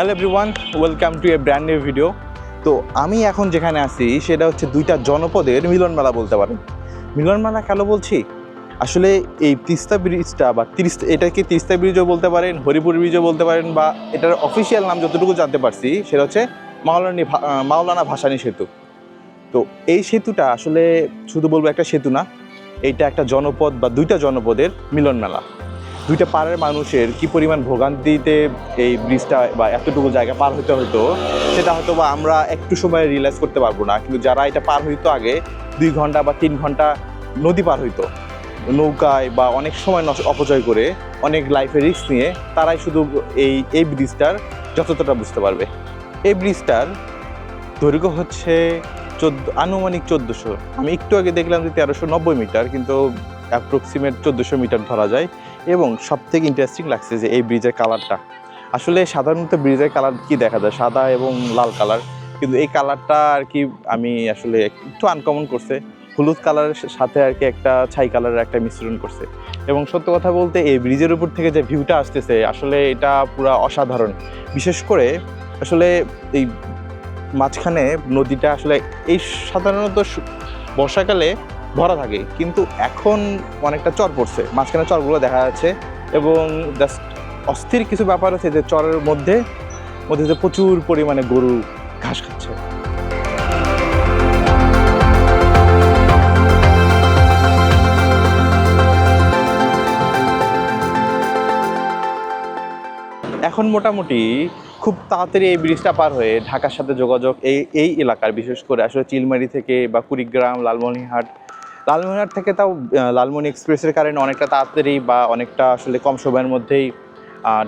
Hello everyone welcome to a brand new video তো আমি এখন যেখানে আছি, সেটা হচ্ছে দুইটা জনপদের মিলন মেলা বলতে পারেন। মিলন মেলা কেন বলছি? আসলে এই তিস্তা ব্রিজটা বা তিরিস্তা এটাকে তিস্তা ব্রিজও বলতে পারেন, হরিপুর ব্রিজও বলতে পারেন, বা এটার অফিসিয়াল নাম যতটুকু জানতে পারছি, সেটা হচ্ছে মাওলানি মাওলানা ভাসানী সেতু। তো এই সেতুটা আসলে শুধু বলব একটা সেতু না, এইটা একটা জনপদ বা দুইটা জনপদের মিলন মেলা দুইটা পাড়ের মানুষের কি পরিমাণ ভোগান্তিতে এই ব্রিজটা বা এতটুকু জায়গা পার হতে হতো সেটা হয়তো বা আমরা একটু সময় রিয়েলাইজ করতে পারব না। কিন্তু যারা এটা পার হইতো আগে, দুই ঘণ্টা বা তিন ঘণ্টা নদী পার হইতো। নৌকায় বা অনেক সময় অপচয় করে অনেক লাইফের রিস্ক নিয়ে তারাই শুধু এই এই ব্রিজটার যথার্থটা বুঝতে পারবে। এই ব্রিজটার দৈর্ঘ্য হচ্ছে চোদ্দ, আনুমানিক চোদ্দোশো। আমি একটু আগে দেখলাম যে তেরোশো নব্বই মিটার, কিন্তু অ্যাপ্রক্সিমেট চোদ্দোশো মিটার ধরা যায়। এবং সব থেকে ইন্টারেস্টিং লাগছে যে এই ব্রিজের কালারটা আসলে সাধারণত ব্রিজের কালার কি দেখা যায়? সাদা এবং লাল কালার কিন্তু এই কালারটা আর কি আমি আসলে একটু আনকমন করছে। হলুদ কালারের সাথে আর কি একটা ছাই কালারের একটা মিশ্রণ করছে। এবং সত্য কথা বলতে এই ব্রিজের উপর থেকে যে ভিউটা আসতেছে, আসলে এটা পুরা অসাধারণ। বিশেষ করে আসলে এই মাঝখানে নদীটা আসলে এই সাধারণত বর্ষাকালে ভরা থাকে। কিন্তু এখন অনেকটা চর পড়ছে। মাঝখানে চরগুলো দেখা যাচ্ছে এবং জাস্ট অস্থির কিছু ব্যাপার আছে যে চরের মধ্যে মধ্যে প্রচুর পরিমাণে গরু ঘাস খাচ্ছে। এখন মোটামুটি খুব তাড়াতাড়ি এই ব্রিজটা পার হয়ে ঢাকার সাথে যোগাযোগ এই এই এলাকার, বিশেষ করে আসলে চিলমারি থেকে বা কুড়িগ্রাম, লালমনিরহাট লালমনিরহাট থেকে তাও আহ, লালমনি এক্সপ্রেসের কারণে অনেকটা তাড়াতাড়ি বা অনেকটা আসলে কম সময়ের মধ্যেই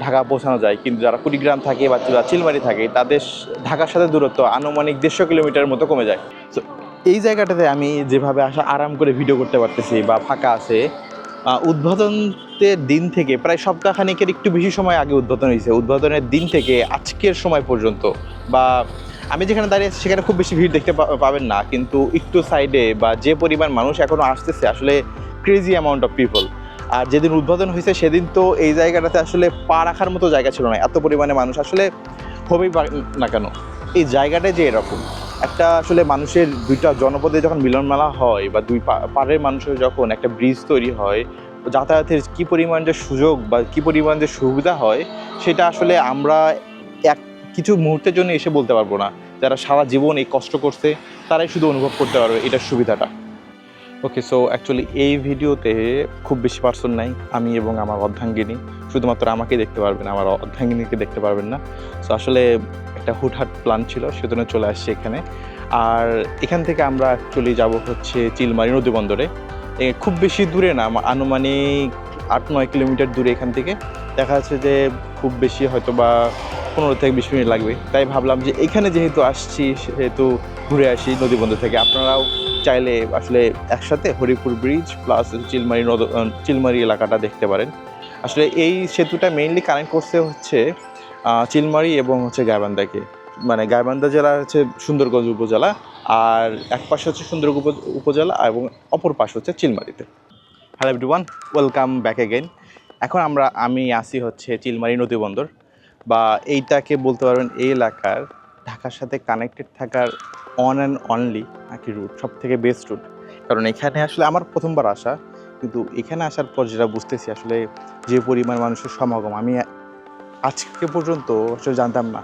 ঢাকা পৌঁছানো যায়। কিন্তু যারা কুড়িগ্রাম থাকে বা চিলমারি থাকে তাদের ঢাকার সাথে দূরত্ব আনুমানিক দেড়শো কিলোমিটার মতো কমে যায়। তো এই জায়গাটাতে আমি যেভাবে আসা আরাম করে ভিডিও করতে পারতেছি বা ফাঁকা আছে উদ্বোধনের দিন থেকে প্রায় সপ্তাহখানিকের একটু বেশি সময় আগে উদ্বোধন হয়েছে। উদ্বোধনের দিন থেকে আজকের সময় পর্যন্ত বা আমি যেখানে দাঁড়িয়ে আছি, সেখানে খুব বেশি ভিড় দেখতে পাবেন না। কিন্তু একটু সাইডে বা যে পরিমাণ মানুষ এখনও আসতেছে, আসলে ক্রেজি অ্যামাউন্ট অফ পিপল আর যেদিন উদ্বোধন হয়েছে, সেদিন তো এই জায়গাটাতে আসলে পা রাখার মতো জায়গা ছিল না। এত পরিমাণে মানুষ আসলে হবেই না কেন? এই জায়গাটা যে এরকম, একটা আসলে মানুষের দুইটা জনপদে যখন মিলন মেলা হয় বা দুই পাড়ের মানুষের যখন একটা ব্রিজ তৈরি হয়, যাতায়াতের কি পরিমাণ যে সুযোগ বা কি পরিমাণ যে সুবিধা হয়, সেটা আসলে আমরা এক, কিছু মুহূর্তের জন্য এসে বলতে পারব না। যারা সারা জীবন এই কষ্ট করছে, তারাই শুধু অনুভব করতে পারবে এটার সুবিধাটা। ওকে সো অ্যাকচুয়ালি এই ভিডিওতে খুব বেশি পার্সন নাই, আমি এবং আমার অর্ধাঙ্গিনী। শুধুমাত্র আমাকে দেখতে পারবেন, আমার অর্ধাঙ্গিনীকে দেখতে পারবেন না। সো আসলে একটা হুটহাট প্ল্যান ছিল, সেজন্য চলে আসছি এখানে। আর এখান থেকে আমরা অ্যাকচুয়ালি যাব হচ্ছে চিলমারি নদী বন্দরে। খুব বেশি দূরে না আনুমানিক আট নয় কিলোমিটার দূরে এখান থেকে। দেখা যাচ্ছে যে খুব বেশি হয়তো বা পনেরো থেকে বিশ মিনিট লাগবে। তাই ভাবলাম যে এখানে যেহেতু আসছি, সেহেতু ঘুরে আসি নদী বন্দর থেকে। আপনারাও চাইলে আসলে একসাথে হরিপুর ব্রিজ প্লাস চিলমারি নদ চিলমারি এলাকাটা দেখতে পারেন। আসলে এই সেতুটা মেইনলি কানেক্ট করছে হচ্ছে চিলমারি এবং হচ্ছে গাইবান্ধাকে। মানে গাইবান্ধা জেলা হচ্ছে সুন্দরগঞ্জ উপজেলা, আর এক পাশে হচ্ছে সুন্দরগঞ্জ উপজেলা এবং অপর পাশে হচ্ছে চিলমারিতে। Hello everyone welcome back again এখন আমরা, আমি আসি হচ্ছে চিলমারি নদী বন্দর বা এইটাকে বলতে পারবেন এই এলাকার ঢাকার সাথে কানেক্টেড থাকার অন অ্যান্ড অনলি আর কি রুট সব থেকে বেস্ট রুট কারণ এখানে আসলে আমার প্রথমবার আসা, কিন্তু এখানে আসার পর যেটা বুঝতেছি আসলে যে পরিমাণ মানুষের সমাগম, আমি আজকে পর্যন্ত আসলে জানতাম না।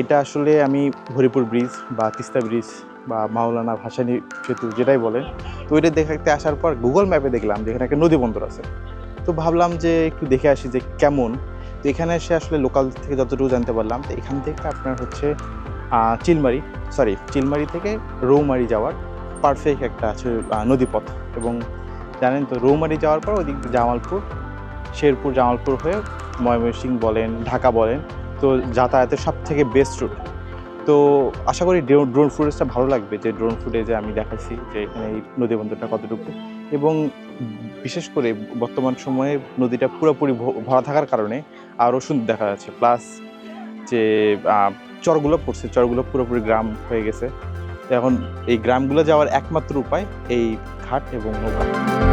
এটা আসলে আমি হরিপুর ব্রিজ বা তিস্তা ব্রিজ বা মাওলানা ভাসানী সেতু যেটাই বলেন, তো ওইটা দেখতে আসার পর গুগল ম্যাপে দেখলাম যে এখানে একটা নদী বন্দর আছে। তো ভাবলাম যে একটু দেখে আসি যে কেমন তো এখানে এসে আসলে লোকাল থেকে যতটুকু জানতে পারলাম, তো এখান থেকে আপনার হচ্ছে চিলমারি সরি চিলমারি থেকে রৌমারি যাওয়ার পারফেক্ট একটা আছে নদীপথ। এবং জানেন তো, রৌমারি যাওয়ার পর ওদিক জামালপুর, শেরপুর, জামালপুর হয়ে ময়মনসিংহ বলেন, ঢাকা বলেন, তো যাতায়াতের সব থেকে বেস্ট রুট তো আশা করি ড্রোন ফুটেজটা ভালো লাগবে যে ড্রোন ফুটেজে আমি দেখাচ্ছি যে এখানে এই নদী বন্দরটা কতটুকু। এবং বিশেষ করে বর্তমান সময়ে নদীটা পুরোপুরি ভরা থাকার কারণে আরও সুন্দর দেখা যাচ্ছে। প্লাস যে চরগুলো পড়ছে, চরগুলো পুরোপুরি গ্রাম হয়ে গেছে। এখন এই গ্রামগুলো যাওয়ার একমাত্র উপায় এই ঘাট এবং নৌকা।